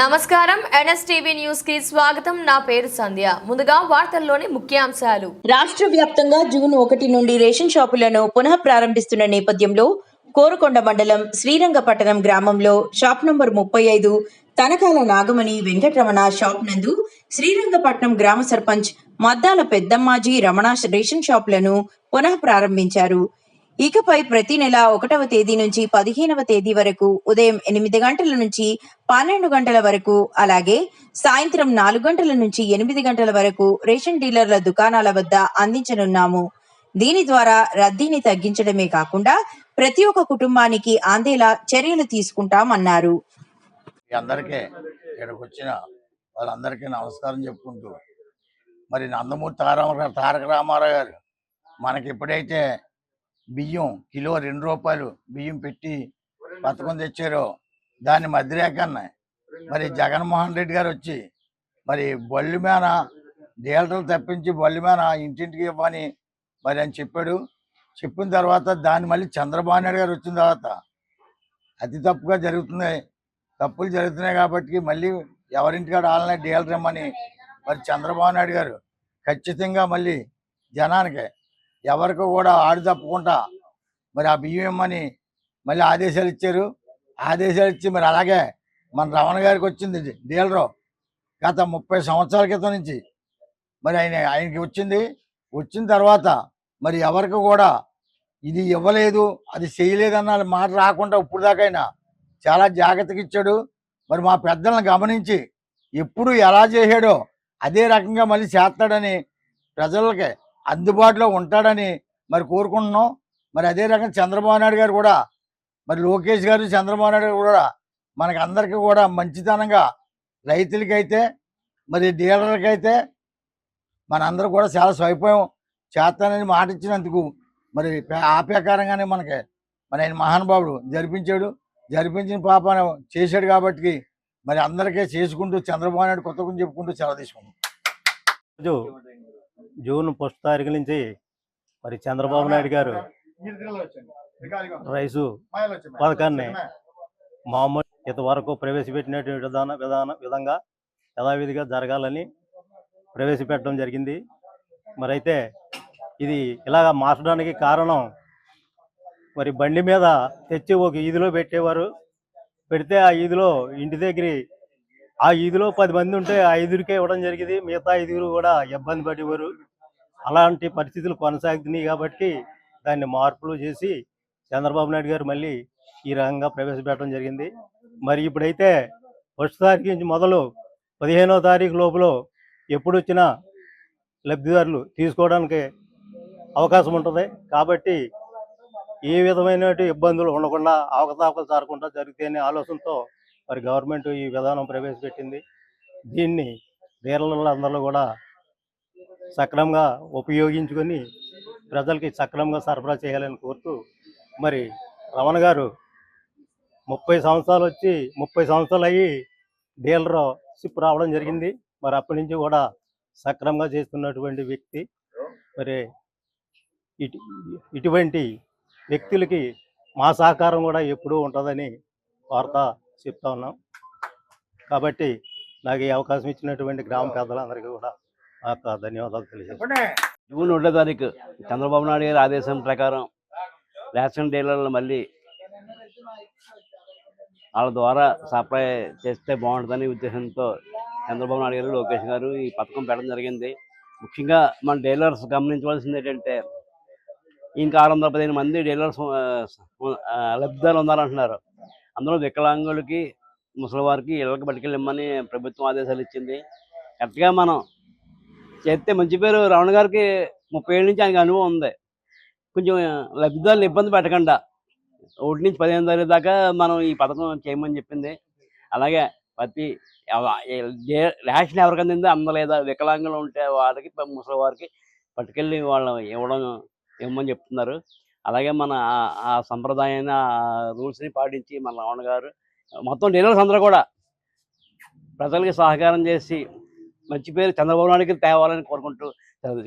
నమస్కారం. ఎన్ఎస్టీవీ న్యూస్కి స్వాగతం. నా పేరు సంధ్య. ముందుగా వార్తల్లోని ముఖ్యాంశాలు. రాష్ట్ర వ్యాప్తంగా జూన్ ఒకటి నుండి రేషన్ షాపులను పునః ప్రారంభిస్తున్న నేపథ్యంలో కోరుకొండ మండలం శ్రీరంగపట్టణం గ్రామంలో షాప్ నంబర్ ముప్పై ఐదు తనకాల నాగమణి వెంకటరమణ షాప్ నందు శ్రీరంగపట్నం గ్రామ సర్పంచ్ మద్దాల పెద్దమ్మాజీ రమణ రేషన్ షాపులను పునః ప్రారంభించారు. ఇకపై ప్రతి నెల ఒకటవ తేదీ నుంచి పదిహేనవ తేదీ వరకు ఉదయం ఎనిమిది గంటల నుంచి పన్నెండు గంటల వరకు అలాగే సాయంత్రం నాలుగు గంటల నుంచి ఎనిమిది గంటల వరకు రేషన్ డీలర్ల దుకాణాల వద్ద అందించనున్నాము. దీని ద్వారా రద్దీని తగ్గించడమే కాకుండా ప్రతి ఒక్క కుటుంబానికి అందేలా చర్యలు తీసుకుంటామన్నారు. అన్నారు అందరికీ ఇక్కడికి వచ్చిన వాళ్ళందరికీ నమస్కారం చెప్పుకుంటూ మరి నందమూరి తారక తారక రామారావు గారు మనకి ఎప్పుడైతే బియ్యం కిలో రెండు రూపాయలు బియ్యం పెట్టి పథకం తెచ్చారో. దాన్ని మధ్యరేకన్నా మరి జగన్మోహన్ రెడ్డి గారు వచ్చి మరి బళ్ళు మీద డీలర్లు తప్పించి బళ్ళు మీద ఇంటింటికి ఇవ్వని మరి అని చెప్పాడు. చెప్పిన తర్వాత దాన్ని మళ్ళీ చంద్రబాబు నాయుడు గారు వచ్చిన తర్వాత అతి తప్పుగా జరుగుతుంది తప్పులు జరుగుతున్నాయి కాబట్టి మళ్ళీ ఎవరింటికాడ వాళ్ళనే డీలర్ ఇమ్మని మరి చంద్రబాబు నాయుడు గారు ఖచ్చితంగా మళ్ళీ జనానికి ఎవరికి కూడా ఆడు తప్పకుండా మరి ఆ బియ్యం ఇమ్మని మళ్ళీ ఆదేశాలు ఇచ్చారు. ఆదేశాలు ఇచ్చి మరి అలాగే మన రమణ గారికి వచ్చింది డీలరు. గత ముప్పై సంవత్సరాల క్రితం నుంచి మరి ఆయన ఆయనకి వచ్చింది. వచ్చిన తర్వాత మరి ఎవరికి కూడా ఇది ఇవ్వలేదు అది చేయలేదన్న మాట రాకుండా ఇప్పుడు దాకైనా చాలా జాగ్రత్తగా ఇచ్చాడు. మరి మా పెద్దలను గమనించి ఎప్పుడు ఎలా చేశాడో అదే రకంగా మళ్ళీ చేస్తాడని ప్రజలకి అందుబాటులో ఉంటాడని మరి కోరుకుంటున్నాం. మరి అదే రకంగా చంద్రబాబు నాయుడు గారు కూడా మరి లోకేష్ గారు చంద్రబాబు నాయుడు గారు కూడా మనకి అందరికీ కూడా మంచితనంగా రైతులకైతే మరి డీలర్లకైతే మనందరూ కూడా చాలా స్వైపాయం చేస్తానని మాట ఇచ్చినందుకు మరి పే- ఆ ప్రకారంగానే మనకి మరి ఆయన మహానుభావుడు జరిపించాడు. జరిపించిన పాప చేశాడు కాబట్టి మరి అందరికీ చేసుకుంటూ చంద్రబాబు నాయుడు కొత్త చెప్పుకుంటూ చాలా తీసుకున్నాం జూన్ ఫస్ట్ తారీఖు నుంచి మరి చంద్రబాబు నాయుడు గారు రైసు పథకాన్ని మామూలు ఇంతవరకు ప్రవేశపెట్టినటువంటి విధాన విధాన విధంగా యథావిధిగా జరగాలని ప్రవేశపెట్టడం జరిగింది. మరి అయితే ఇది ఇలాగ మార్చడానికి కారణం మరి బండి మీద తెచ్చి ఒక ఈదిలో పెట్టేవారు. పెడితే ఆ ఈదిలో ఇంటి దగ్గర ఆ ఈదిలో పది మంది ఉంటే ఆ ఐదుగురికే ఇవ్వడం జరిగింది. మిగతా ఐదుగురు కూడా ఇబ్బంది పడేవారు. అలాంటి పరిస్థితులు కొనసాగుతున్నాయి కాబట్టి దాన్ని మార్పులు చేసి చంద్రబాబు నాయుడు గారు మళ్ళీ ఈ రకంగా ప్రవేశపెట్టడం జరిగింది. మరి ఇప్పుడైతే ఫస్ట్ తారీఖు నుంచి మొదలు పదిహేనో తారీఖు లోపల ఎప్పుడు వచ్చినా లబ్ధిదారులు తీసుకోవడానికి అవకాశం ఉంటుంది. కాబట్టి ఏ విధమైన ఇబ్బందులు ఉండకుండా అవకతవకలు సారకుండా జరిగితేనే ఆలోచనతో మరి గవర్నమెంట్ ఈ విధానం ప్రవేశపెట్టింది. దీన్ని వీరలందరూ కూడా సక్రమంగా ఉపయోగించుకొని ప్రజలకి సక్రమంగా సరఫరా చేయాలని కోరుతూ మరి రమణ గారు ముప్పై సంవత్సరాలు వచ్చి ముప్పై సంవత్సరాలు అయ్యి డీలర్ షిప్ రావడం జరిగింది. మరి అప్పటి నుంచి కూడా సక్రమంగా చేస్తున్నటువంటి వ్యక్తి. మరి ఇటు ఇటువంటి వ్యక్తులకి మా సహకారం కూడా ఎప్పుడూ ఉంటుందని వార్త చెప్తా ఉన్నాం. కాబట్టి నాకు ఈ అవకాశం ఇచ్చినటువంటి గ్రామ పెద్దలందరికీ కూడా యొక్క ధన్యవాదాలు తెలియజేస్తాను జూన్ ఒకటో తారీఖు చంద్రబాబు నాయుడు గారి ఆదేశం ప్రకారం రేషన్ డీలర్లు మళ్ళీ వాళ్ళ ద్వారా సప్లై చేస్తే బాగుంటుందనే ఉద్దేశంతో చంద్రబాబు నాయుడు గారు లోకేష్ గారు ఈ పథకం పెట్టడం జరిగింది. ముఖ్యంగా మన డీలర్స్ గమనించవలసింది ఏంటంటే ఇంకా ఆరు వందల పదిహేను మంది డీలర్స్ లబ్ధిదారులు ఉన్నారంటున్నారు. అందులో వికలాంగులకి ముసలి వారికి ఇళ్ళకి పట్టుకెళ్ళమని ప్రభుత్వం ఆదేశాలు ఇచ్చింది. కరెక్ట్గా మనం చేస్తే మంచి పేరు రావణ గారికి ముప్పై ఏళ్ళ నుంచి ఆయనకి అనుభవం ఉంది. కొంచెం లబ్ధిదారులు ఇబ్బంది పెట్టకుండా ఒకటి నుంచి పదిహేను తారీఖు దాకా మనం ఈ పథకం చేయమని చెప్పింది. అలాగే ప్రతి రేషన్ ఎవరికి అందిందో అందలేదా వికలాంగులు ఉంటే వారికి ముసలి వారికి పట్టుకెళ్ళి వాళ్ళు ఇవ్వడం ఇవ్వమని చెప్తున్నారు. అలాగే మన ఆ- సంప్రదాయాన్ని ఆ రూల్స్ని పాటించి మన రావణ గారు మొత్తం డీలర్స్ అందరూ కూడా ప్రజలకి సహకారం చేసి మంచి పేరు చంద్రబాబు నాయుడుకి తేవాలని కోరుకుంటూ రాజు